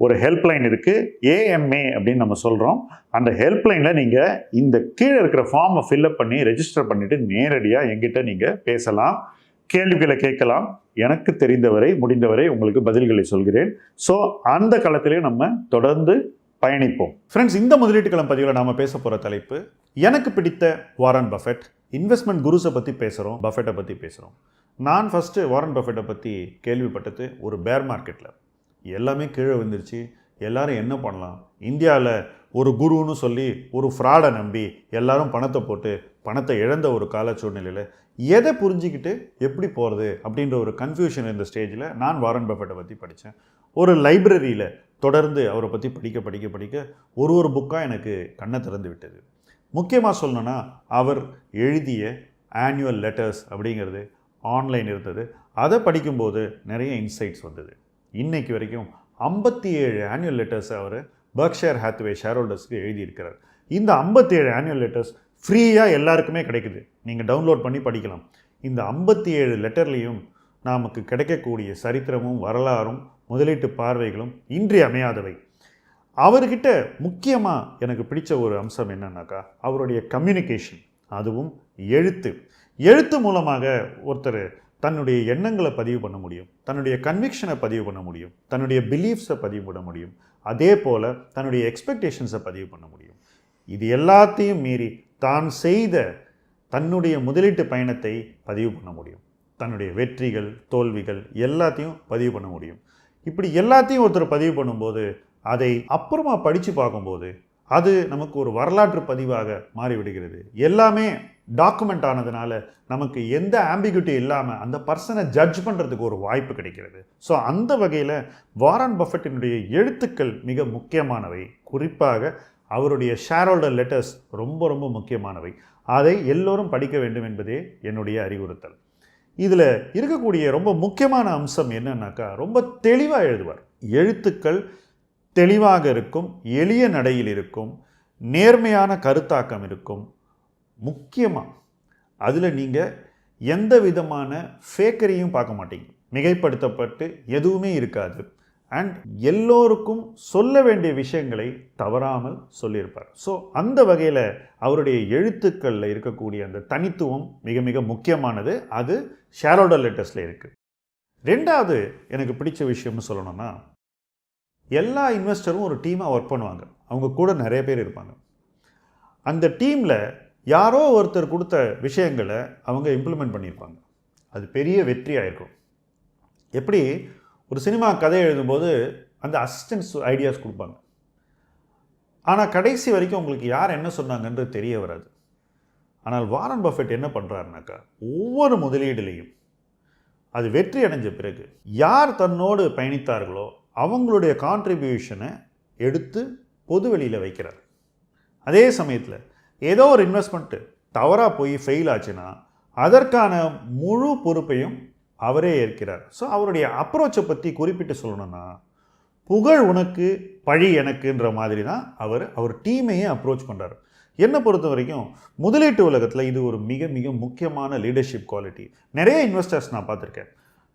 ஒரு ஹெல்ப்லைன் இருக்குது ஏஎம்ஏ அப்படின்னு நம்ம சொல்கிறோம் அந்த ஹெல்ப்லைனில் நீங்கள் இந்த கீழே இருக்கிற ஃபார்மை ஃபில்அப் பண்ணி ரெஜிஸ்டர் பண்ணிவிட்டு நேரடியாக எங்கிட்ட நீங்கள் பேசலாம். கேள்விகளை கேட்கலாம். எனக்கு தெரிந்தவரை முடிந்தவரை உங்களுக்கு பதில்களை சொல்கிறேன். ஸோ அந்த களத்திலையும் நம்ம தொடர்ந்து பயணிப்போம். ஃப்ரெண்ட்ஸ் இந்த முதலீட்டு களம் பதிவில் நாம் பேச போகிற தலைப்பு எனக்கு பிடித்த வாரன் பஃபெட் இன்வெஸ்ட்மெண்ட் குருஸை பற்றி பேசுகிறோம் பஃபெட்டை பற்றி பேசுகிறோம் நான் ஃபஸ்ட்டு வாரன் பஃபெட்டை பற்றி கேள்விப்பட்டது ஒரு பேர் மார்க்கெட்டில் எல்லாமே கீழே வந்துருச்சு எல்லாரும் என்ன பண்ணலாம்? இந்தியாவில் ஒரு குருன்னு சொல்லி ஒரு ஃப்ராடை நம்பி எல்லாரும் பணத்தை போட்டு பணத்தை இழந்த ஒரு கால சூழ்நிலையில் எதை புரிஞ்சிக்கிட்டு எப்படி போகிறது அப்படின்ற ஒரு கன்ஃபியூஷன் இந்த ஸ்டேஜில் நான் வாரன் பஃபெட்டை பற்றி படித்தேன். ஒரு லைப்ரரியில் தொடர்ந்து அவரை பற்றி படிக்க படிக்க படிக்க ஒரு ஒரு புக்காக எனக்கு கண்ணை திறந்து விட்டது. முக்கியமாக சொல்லணும்னா அவர் எழுதிய ஆனுவல் லெட்டர்ஸ் அப்படிங்கிறது ஆன்லைன் இருந்தது. அதை படிக்கும்போது நிறைய இன்சைட்ஸ் வந்தது. இன்னைக்கு வரைக்கும் ஐம்பத்தி ஏழு ஆனுவல் லெட்டர்ஸ் அவர் பர்க்ஷேர் ஹேத்வே ஷேர் ஹோல்டர்ஸ்க்கு எழுதியிருக்கிறார். இந்த ஐம்பத்தி ஏழு ஆனுவல் லெட்டர்ஸ் ஃப்ரீயாக எல்லாருக்குமே கிடைக்குது. நீங்கள் டவுன்லோட் பண்ணி படிக்கலாம். இந்த ஐம்பத்தி ஏழு லெட்டர்லேயும் நமக்கு கிடைக்கக்கூடிய சரித்திரமும் வரலாறும் முதலீட்டு பார்வைகளும் இன்றியமையாதவை அவர்கிட்ட முக்கியமாக எனக்கு பிடிச்ச ஒரு அம்சம் என்னன்னாக்கா அவருடைய கம்யூனிகேஷன் அதுவும் எழுத்து. எழுத்து மூலமாக ஒருத்தர் தன்னுடைய எண்ணங்களை பதிவு பண்ண முடியும். தன்னுடைய கன்விக்ஷனை பதிவு பண்ண முடியும். தன்னுடைய பிலீஃப்ஸை பதிவு பண்ண முடியும். அதே போல் தன்னுடைய எக்ஸ்பெக்டேஷன்ஸை பதிவு பண்ண முடியும். இது எல்லாத்தையும் மீறி தான் செய்த தன்னுடைய முதலீட்டு பயணத்தை பதிவு பண்ண முடியும். தன்னுடைய வெற்றிகள் தோல்விகள் எல்லாத்தையும் பதிவு பண்ண முடியும். இப்படி எல்லாத்தையும் ஒருத்தர் பதிவு பண்ணும்போது அதை அப்புறமா படித்து பார்க்கும்போது அது நமக்கு ஒரு வரலாற்று பதிவாக மாறிவிடுகிறது. எல்லாமே டாக்குமெண்ட் ஆனதுனால நமக்கு எந்த ஆம்பிகிட்டி இல்லாமல் அந்த பர்சனை ஜட்ஜ் பண்ணுறதுக்கு ஒரு வாய்ப்பு கிடைக்கிறது. ஸோ அந்த வகையில் வாரன் பஃபெட்டினுடைய எழுத்துக்கள் மிக முக்கியமானவை. குறிப்பாக அவருடைய ஷேரோல்டர் லெட்டர்ஸ் ரொம்ப ரொம்ப முக்கியமானவை. அதை எல்லோரும் படிக்க வேண்டும் என்பதே என்னுடைய அறிவுறுத்தல். இதில் இருக்கக்கூடிய ரொம்ப முக்கியமான அம்சம் என்னன்னாக்கா ரொம்ப தெளிவாக எழுதுவார். எழுத்துக்கள் தெளிவாக இருக்கும் எளிய நடையில் இருக்கும் நேர்மையான கருத்தாக்கம் இருக்கும். முக்கியமாக அதில் நீங்கள் எந்த விதமான ஃபேக்கரியும் பார்க்க மாட்டீங்க. மிகைப்படுத்தப்பட்டு எதுவுமே இருக்காது. அண்ட் எல்லோருக்கும் சொல்ல வேண்டிய விஷயங்களை தவறாமல் சொல்லியிருப்பார். ஸோ அந்த வகையில் அவருடைய எழுத்துக்களில் இருக்கக்கூடிய அந்த தனித்துவம் மிக மிக முக்கியமானது. அது ஷேரோட லெட்டர்ஸில் இருக்குது ரெண்டாவது எனக்கு பிடிச்ச விஷயம்னு சொல்லணும்னா எல்லா இன்வெஸ்டரும் ஒரு டீமாக ஒர்க் பண்ணுவாங்க. அவங்க கூட நிறைய பேர் இருப்பாங்க. அந்த டீமில் யாரோ ஒருத்தர் கொடுத்த விஷயங்களை அவங்க இம்ப்ளிமெண்ட் பண்ணியிருப்பாங்க. அது பெரிய வெற்றியாக இருக்கும் எப்படி? ஒரு சினிமா கதை எழுதும்போது அந்த அசிஸ்டன்ஸ் ஐடியாஸ் கொடுப்பாங்க. ஆனால் கடைசி வரைக்கும் உங்களுக்கு யார் என்ன சொன்னாங்கன்றது தெரிய வராது. ஆனால் வாரன் பஃபெட் என்ன பண்ணுறாருனாக்கா ஒவ்வொரு முதலீடுலேயும் அது வெற்றி அடைஞ்ச பிறகு யார் தன்னோடு பயணித்தார்களோ அவங்களுடைய கான்ட்ரிபியூஷனை எடுத்து பொது வெளியில் வைக்கிறார். அதே சமயத்தில் ஏதோ ஒரு இன்வெஸ்ட்மெண்ட்டு தவறாக போய் ஃபெயில் ஆச்சுன்னா அதற்கான முழு பொறுப்பையும் அவரே ஏற்கிறார். ஸோ அவருடைய அப்ரோச்சை பற்றி குறிப்பிட்டு சொல்லணும்னா புகழ் உனக்கு பழி எனக்குன்ற மாதிரி தான் அவர் அவர் டீமையே அப்ரோச் பண்ணுறாரு என்னை பொறுத்த வரைக்கும் முதலீட்டு உலகத்தில் இது ஒரு மிக மிக முக்கியமான லீடர்ஷிப் குவாலிட்டி நிறைய இன்வெஸ்டர்ஸ் நான் பார்த்துருக்கேன்.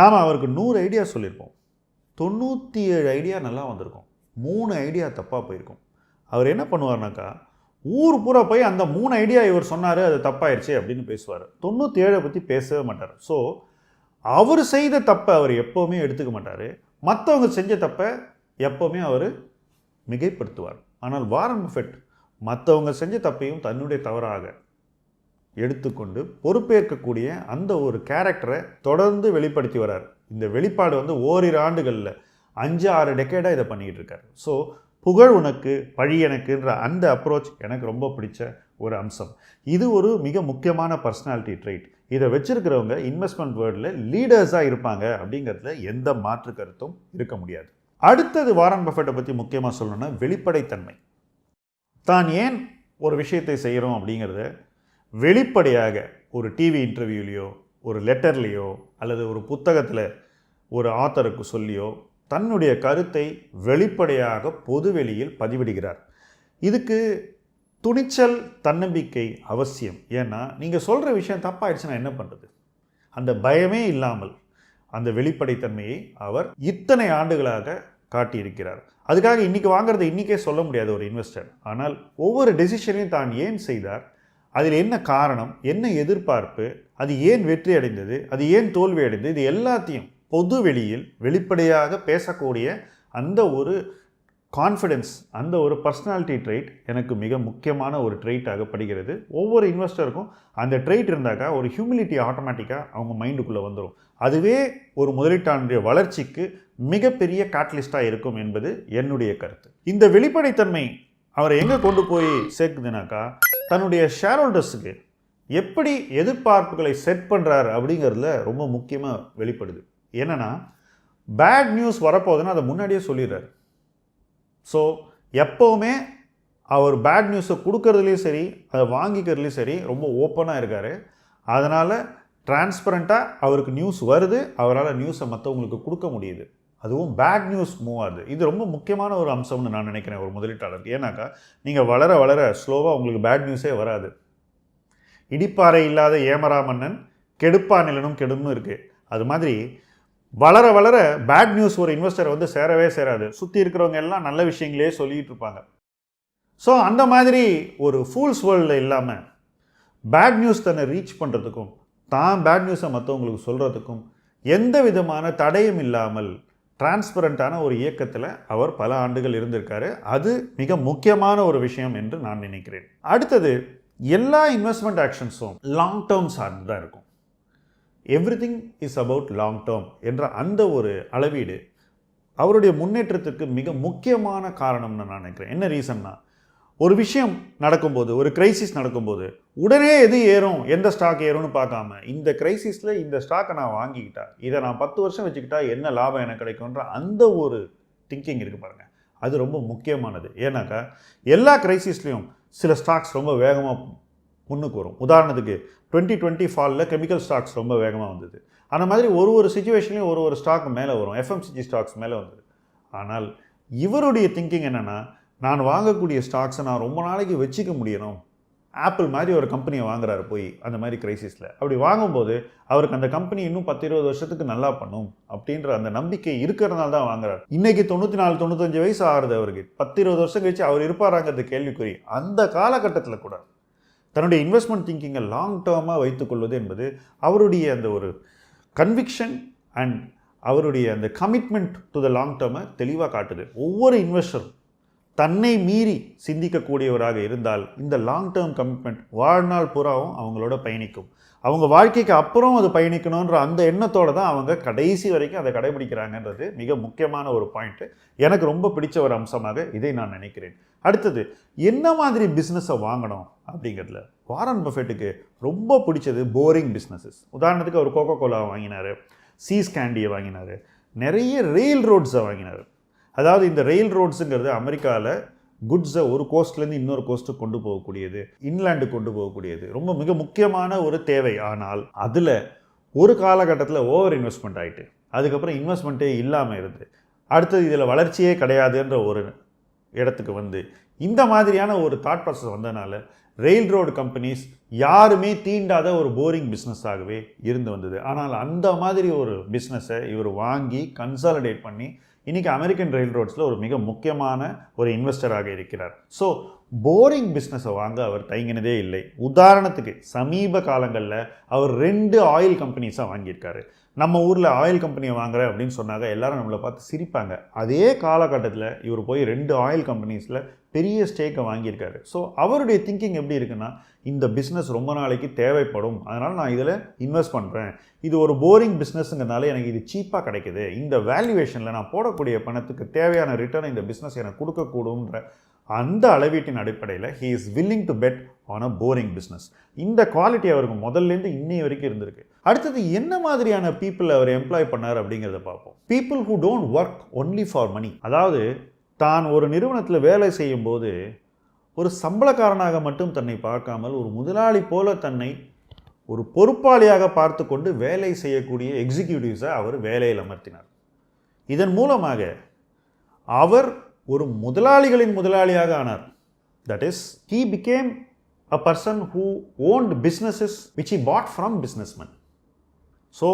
நாம் அவருக்கு நூறு ஐடியா சொல்லியிருப்போம். தொண்ணூற்றி ஏழு ஐடியா நல்லா வந்திருக்கும். மூணு ஐடியா தப்பாக போயிருக்கும். அவர் என்ன பண்ணுவார்னாக்கா ஊர் பூரா போய் அந்த மூணு ஐடியா இவர் சொன்னார் அது தப்பாயிருச்சு அப்படின்னு பேசுவார். தொண்ணூற்றி ஏழை பற்றி பேசவே மாட்டார். ஸோ அவர் செய்த தப்பை அவர் எப்போவுமே எடுத்துக்க மாட்டார். மற்றவங்க செஞ்ச தப்பை எப்போவுமே அவர் மிகைப்படுத்துவார். ஆனால் வாரன் பஃபெட் மற்றவங்க செஞ்ச தப்பையும் தன்னுடைய தவறாக எடுத்துக்கொண்டு பொறுப்பேற்கக்கூடிய அந்த ஒரு கேரக்டரை தொடர்ந்து வெளிப்படுத்தி வரார் இந்த வெளிப்பாடு வந்து ஓரிரு ஆண்டுகளில் அஞ்சு ஆறு டெக்கேடாக இதை பண்ணிக்கிட்டு இருக்காரு. ஸோ புகழ் உனக்கு பழி எனக்குன்ற அந்த அப்ரோச் எனக்கு ரொம்ப பிடிச்ச ஒரு அம்சம். இது ஒரு மிக முக்கியமான பர்சனாலிட்டி ட்ரைட் இதை வச்சுருக்கிறவங்க இன்வெஸ்ட்மெண்ட் வேர்ல்டில் லீடர்ஸாக இருப்பாங்க அப்படிங்கிறதுல எந்த மாற்று கருத்தும் இருக்க முடியாது. அடுத்தது வாரன் பஃபெட்டை பற்றி முக்கியமாக சொல்லணும்னா வெளிப்படைத்தன்மை. தான் ஏன் ஒரு விஷயத்தை செய்கிறோம் அப்படிங்கிறத வெளிப்படையாக ஒரு டிவி இன்டர்வியூலேயோ ஒரு லெட்டர்லேயோ அல்லது ஒரு புத்தகத்தில் ஒரு ஆத்தருக்கு சொல்லியோ தன்னுடைய கருத்தை வெளிப்படையாக பொதுவெளியில் பதிவிடுகிறார். இதுக்கு துணிச்சல் தன்னம்பிக்கை அவசியம். ஏன்னா நீங்கள் சொல்கிற விஷயம் தப்பாயிடுச்சுன்னா என்ன பண்ணுறது அந்த பயமே இல்லாமல் அந்த வெளிப்படைத்தன்மையை அவர் இத்தனை ஆண்டுகளாக காட்டியிருக்கிறார். அதுக்காக இன்றைக்கி வாங்குறதை இன்றைக்கே சொல்ல முடியாது ஒரு இன்வெஸ்டர். ஆனால் ஒவ்வொரு டெசிஷனையும் தான் ஏன் செய்தார்? அதில் என்ன காரணம்? என்ன எதிர்பார்ப்பு? அது ஏன் வெற்றி அடைந்தது? அது ஏன் தோல்வி அடைந்தது? இது எல்லாத்தையும் பொது வெளியில் வெளிப்படையாக பேசக்கூடிய அந்த ஒரு கான்ஃபிடென்ஸ் அந்த ஒரு பர்சனாலிட்டி ட்ரெய்ட் எனக்கு மிக முக்கியமான ஒரு ட்ரைட்டாக படுகிறது. ஒவ்வொரு இன்வெஸ்டருக்கும் அந்த ட்ரெயிட் இருந்தாக்கா ஒரு ஹியூமிலிட்டி ஆட்டோமேட்டிக்காக அவங்க மைண்டுக்குள்ளே வந்துடும் அதுவே ஒரு முதலீட்டாளருடைய வளர்ச்சிக்கு மிகப்பெரிய காட்டலிஸ்டாக இருக்கும் என்பது என்னுடைய கருத்து. இந்த வெளிப்படைத்தன்மை அவரை எங்கே கொண்டு போய் சேர்க்குதுனாக்கா தன்னுடைய ஷேர் ஹோல்டர்ஸுக்கு எப்படி எதிர்பார்ப்புகளை செட் பண்ணுறாரு அப்படிங்கிறதுல ரொம்ப முக்கியமாக வெளிப்படுது. என்னென்னா பேட் நியூஸ் வரப்போகுதுன்னா அதை முன்னாடியே சொல்லிடுறாரு. ஸோ எப்போவுமே அவர் பேட் நியூஸை கொடுக்கறதுலையும் சரி அதை வாங்கிக்கிறதுலையும் சரி ரொம்ப ஓப்பனாக இருக்கார். அதனால் டிரான்ஸ்பரண்ட்டாக அவருக்கு நியூஸ் வருது அவரால் நியூஸை மற்றவங்களுக்கு கொடுக்க முடியுது. அதுவும் பேட் நியூஸ் மூவ் ஆகுது. இது ரொம்ப முக்கியமான ஒரு அம்சம்னு நான் நினைக்கிறேன் ஒரு முதலீட்டாளருக்கு. ஏன்னாக்கா நீங்கள் வளர வளர ஸ்லோவாக உங்களுக்கு பேட் நியூஸே வராது. இடிப்பாறை இல்லாத ஏமரா மன்னன் கெடுப்பா நிலனும் கெடும்னு இருக்குது அது மாதிரி வளர வளர பேட் நியூஸ் ஒரு இன்வெஸ்டரை வந்து சேரவே சேராது. சுற்றி இருக்கிறவங்க எல்லாம் நல்ல விஷயங்களே சொல்லிகிட்டு இருப்பாங்க. ஸோ அந்த மாதிரி ஒரு ஃபூல்ஸ் வேர்ல்டில் இல்லாமல் பேட் நியூஸ் தன்னை ரீச் பண்ணுறதுக்கும் தான் பேட் நியூஸை மற்றவங்களுக்கு சொல்கிறதுக்கும் எந்த விதமான தடையும் இல்லாமல் டிரான்ஸ்பரண்ட்டான ஒரு இயக்கத்தில் அவர் பல ஆண்டுகள் இருந்திருக்காரு. அது மிக முக்கியமான ஒரு விஷயம் என்று நான் நினைக்கிறேன். அடுத்தது எல்லா இன்வெஸ்ட்மெண்ட் ஆக்ஷன்ஸும் லாங் டேர்ம் சார்ந்து தான் இருக்கும். Everything is about long term என்ற அந்த ஒரு அளவீடு அவருடைய முன்னேற்றத்திற்கு மிக முக்கியமான காரணம்னு நான் நினைக்கிறேன். என்ன ரீசன்னா ஒரு விஷயம் நடக்கும்போது ஒரு கிரைசிஸ் நடக்கும்போது உடனே எது ஏறும் எந்த ஸ்டாக் ஏறும்னு பார்க்காம இந்த கிரைசிஸில் இந்த ஸ்டாக்கை நான் வாங்கிக்கிட்டா இதை நான் பத்து வருஷம் வச்சுக்கிட்டா என்ன லாபம் எனக்கு கிடைக்கும்ன்ற அந்த ஒரு திங்கிங் இருக்குது பாருங்கள் அது ரொம்ப முக்கியமானது. ஏன்னாக்கா எல்லா கிரைசிஸ்லேயும் சில ஸ்டாக்ஸ் ரொம்ப வேகமாக முன்னுக்கு வரும். உதாரணத்துக்கு டுவெண்ட்டி டுவெண்ட்டி ஃபாலில் கெமிக்கல் ஸ்டாக்ஸ் ரொம்ப வேகமாக வந்தது. அந்த மாதிரி ஒரு ஒரு சுச்சுவேஷன்லையும் ஒரு ஒரு ஸ்டாக் மேலே வரும். எஃப்எம்சிஜி ஸ்டாக்ஸ் மேலே வந்தது. ஆனால் இவருடைய திங்கிங் என்னென்னா நான் வாங்கக்கூடிய ஸ்டாக்ஸை நான் ரொம்ப நாளைக்கு வச்சுக்க முடியணும். ஆப்பிள் மாதிரி ஒரு கம்பெனியை வாங்குறாரு போய் அந்த மாதிரி கிரைசிஸில் அப்படி வாங்கும்போது அவருக்கு அந்த கம்பெனி இன்னும் பத்து இருபது வருஷத்துக்கு நல்லா பண்ணும் அப்படின்ற அந்த நம்பிக்கை இருக்கிறதுனால தான் வாங்குறாரு. இன்றைக்கி தொண்ணூற்றி நாலு தொண்ணூத்தஞ்சு வயசு ஆகுது அவருக்கு. பத்து இருபது வருஷம் கழிச்சு அவர் இருப்பாராங்கிறது கேள்விக்குறி. அந்த காலகட்டத்தில் கூட. தன்னுடைய இன்வெஸ்ட்மெண்ட் திங்கிங்கை லாங் டேர்மாக வைத்துக்கொள்வது என்பது அவருடைய அந்த ஒரு கன்விக்ஷன் அண்ட் அவருடைய அந்த கமிட்மெண்ட் டு த லாங் டேர்மை தெளிவாக காட்டுது. ஒவ்வொரு இன்வெஸ்டரும் தன்னை மீறி சிந்திக்கக்கூடியவராக இருந்தால் இந்த லாங் டேர்ம் கமிட்மெண்ட் வாழ்நாள் புறாவும் அவங்களோட பயணிக்கும். அவங்க வாழ்க்கைக்கு அப்புறம் அது பயணிக்கணுன்ற அந்த எண்ணத்தோடு தான் அவங்க கடைசி வரைக்கும் அதை கடைபிடிக்கிறாங்கன்றது மிக முக்கியமான ஒரு பாயிண்ட்டு எனக்கு ரொம்ப பிடிச்ச ஒரு அம்சமாக இதை நான் நினைக்கிறேன். அடுத்தது என்ன மாதிரி பிஸ்னஸை வாங்கணும்? அப்படிங்கிறதுல. வாரன் பஃபெட்டுக்கு ரொம்ப பிடிச்சது போரிங் பிஸ்னஸஸ். உதாரணத்துக்கு அவர் கோகோ கோலா வாங்கினார் சீஸ் கேண்டியை வாங்கினார் நிறைய ரெயில் ரோட்ஸை வாங்கினார். அதாவது இந்த ரெயில் ரோட்ஸுங்கிறது அமெரிக்காவில் குட்ஸை ஒரு கோஸ்ட்லேருந்து இன்னொரு கோஸ்ட்டுக்கு கொண்டு போகக்கூடியது இன்லாண்டு கொண்டு போகக்கூடியது. ரொம்ப மிக முக்கியமான ஒரு தேவை. ஆனால் அதில் ஒரு காலகட்டத்தில் ஓவர் இன்வெஸ்ட்மெண்ட் ஆகிட்டு அதுக்கப்புறம் இன்வெஸ்ட்மெண்ட்டே இல்லாமல் இருந்து அடுத்தது இதில் வளர்ச்சியே கிடையாதுன்ற ஒரு இடத்துக்கு வந்து இந்த மாதிரியான ஒரு தாட் ப்ராசஸ் வந்ததுனால ரெயில் ரோடு கம்பெனிஸ் யாருமே தீண்டாத ஒரு போரிங் பிஸ்னஸாகவே இருந்து வந்தது. ஆனால் அந்த மாதிரி ஒரு பிஸ்னஸை இவர் வாங்கி கன்சாலிடேட் பண்ணி இன்றைக்கி அமெரிக்கன் ரயில் ரோட்ஸில் ஒரு மிக முக்கியமான ஒரு இன்வெஸ்டராக இருக்கிறார். ஸோ போரிங் பிஸ்னஸை வாங்க அவர் தயங்கினதே இல்லை. உதாரணத்துக்கு சமீப காலங்களில் அவர் ரெண்டு ஆயில் கம்பெனிஸாக வாங்கியிருக்காரு. நம்ம ஊரில் ஆயில் கம்பெனியை வாங்குற அப்படின்னு சொன்னாங்க. எல்லாரும் நம்மளை பார்த்து சிரிப்பாங்க. அதே காலகட்டத்தில் இவர் போய் ரெண்டு ஆயில் கம்பெனிஸில் பெரிய ஸ்டேக்கை வாங்கியிருக்காரு. ஸோ அவருடைய திங்கிங் எப்படி இருக்குன்னா இந்த பிஸ்னஸ் ரொம்ப நாளைக்கு தேவைப்படும். அதனால் நான் இதில் இன்வெஸ்ட் பண்ணுறேன் இது ஒரு போரிங் பிஸ்னஸுங்கிறனால எனக்கு இது சீப்பாக கிடைக்குது. இந்த வேல்யூவேஷனில் நான் போடக்கூடிய பணத்துக்கு தேவையான ரிட்டர்ன் இந்த பிஸ்னஸ் எனக்கு கொடுக்கக்கூடும்ன்ற அந்த அளவீட்டின் அடிப்படையில் he is willing to bet on a boring business இந்த குவாலிட்டி அவருக்கு முதல்லேருந்து இன்னை வரைக்கும் இருந்திருக்கு. அடுத்தது என்ன மாதிரியான பீப்புள் அவர் எம்ப்ளாய் பண்ணார் அப்படிங்கிறத பார்ப்போம். People who don't work only for money அதாவது தான் ஒரு நிறுவனத்தில் வேலை செய்யும்போது ஒரு சம்பளக்காரனாக மட்டும் தன்னை பார்க்காமல் ஒரு முதலாளி போல தன்னை ஒரு பொறுப்பாளியாக பார்த்து கொண்டு வேலை செய்யக்கூடிய எக்ஸிக்யூட்டிவ்ஸை அவர் வேலையில் அமர்த்தினார். இதன் மூலமாக அவர் ஒரு முதலாளிகளின் முதலாளியாக ஆனார். That is he became a person who owned businesses which he bought from businessman so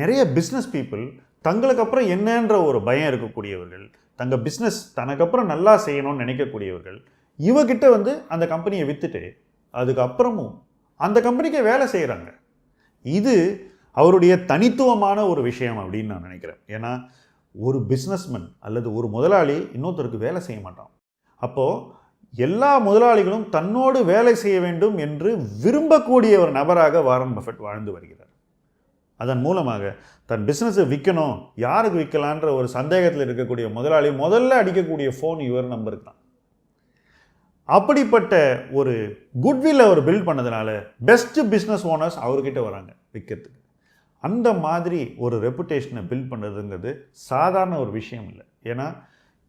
நிறைய பிஸ்னஸ் பீப்புள் தங்களுக்கு அப்புறம் என்னன்ற ஒரு பயம் இருக்கக்கூடியவர்கள் தங்க பிஸ்னஸ் தனக்கப்புறம் நல்லா செய்யணும்னு நினைக்கக்கூடியவர்கள் இவகிட்ட வந்து அந்த கம்பெனியை விற்றுட்டு அதுக்கப்புறமும் அந்த கம்பெனிக்கு வேலை செய்கிறாங்க இது அவருடைய தனித்துவமான ஒரு விஷயம் அப்படின்னு நான் நினைக்கிறேன். ஏன்னா ஒரு பிஸ்னஸ்மேன் அல்லது ஒரு முதலாளி இன்னொருத்தருக்கு வேலை செய்ய மாட்டான். அப்போது எல்லா முதலாளிகளும் தன்னோடு வேலை செய்ய வேண்டும் என்று விரும்பக்கூடிய ஒரு நபராக வாரன் பஃபெட் வாழ்ந்து வருகிறார். அதன் மூலமாக தன் பிஸ்னஸை விற்கணும் யாருக்கு விற்கலான்ற ஒரு சந்தேகத்தில் இருக்கக்கூடிய முதலாளி முதல்ல அடிக்கக்கூடிய ஃபோன் இவர் நம்பருக்கு தான். அப்படிப்பட்ட ஒரு குட்வில் அவர் பில்ட் பண்ணதுனால பெஸ்ட்டு பிஸ்னஸ் ஓனர்ஸ் அவர்கிட்ட வராங்க விற்கிறதுக்கு அந்த மாதிரி ஒரு ரெப்புடேஷனை பில்ட் பண்ணுறதுங்கிறது சாதாரண ஒரு விஷயம் இல்லை. ஏன்னா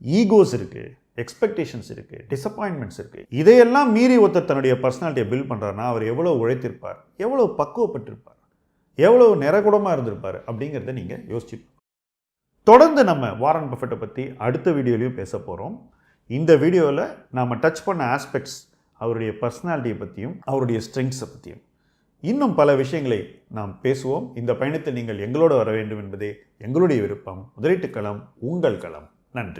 ஈகோஸ் இருக்குது எக்ஸ்பெக்டேஷன்ஸ் இருக்குது டிசப்பாயின்மெண்ட்ஸ் இருக்குது இதையெல்லாம் மீறி ஒருத்தர் தன்னுடைய பர்சனாலிட்டியை பில்ட் பண்ணுறாருன்னா அவர் எவ்வளோ உழைத்திருப்பார் எவ்வளோ பக்குவப்பட்டிருப்பார் எவ்வளோ நிறகுடமாக இருந்திருப்பார் அப்படிங்கிறத நீங்கள் யோசிச்சு தொடர்ந்து நம்ம வாரன் பஃபெட்டை பற்றி அடுத்த வீடியோலையும் பேச போகிறோம் இந்த வீடியோவில் நாம் டச் பண்ண ஆஸ்பெக்ட்ஸ் அவருடைய பர்சனாலிட்டியை பற்றியும் அவருடைய ஸ்ட்ரெங்ஸை பற்றியும் இன்னும் பல விஷயங்களை நாம் பேசுவோம். இந்த பயணத்தில் நீங்கள் எங்களோடு வர வேண்டும் என்பதே எங்களுடைய விருப்பம். முதலீட்டு களம் உங்கள் களம். நன்றி.